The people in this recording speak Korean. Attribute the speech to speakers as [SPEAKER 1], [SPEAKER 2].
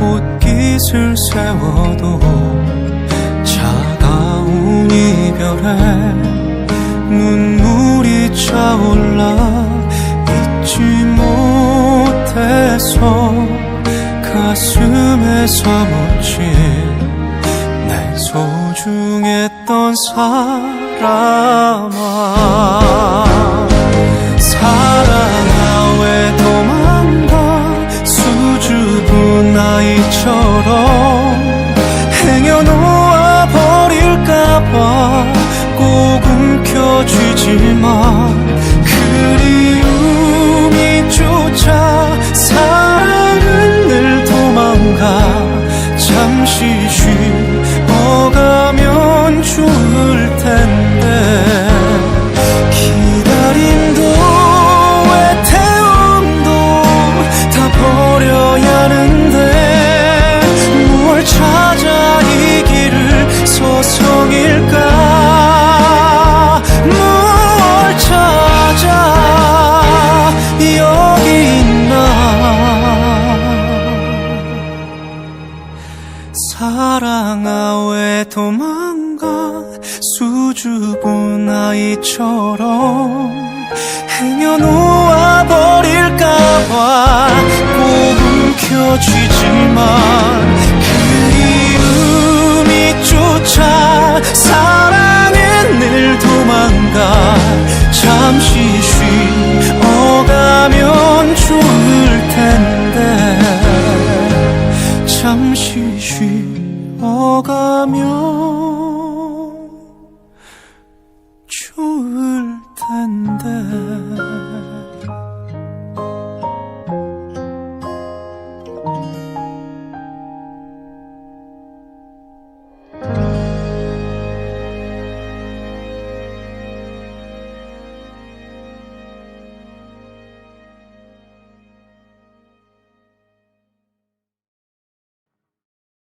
[SPEAKER 1] 옷깃을 세워도 차가운 이별에 눈물이 차올라 잊지 못해서 가슴에 사무친 내 소중했던 사람아 아이처럼 행여놓아 버릴까봐 꼭 움켜쥐지만 그리움이 쫓아 사랑은 늘 도망가 잠시 쉬어가면 좋을 사랑아 왜 도망가 수줍은 나이처럼 행여놓아 버릴까봐 꿈은 켜지지만 그리움이 쫓아 사랑은 늘 도망가 잠시 쉬어가면 좋을 어가며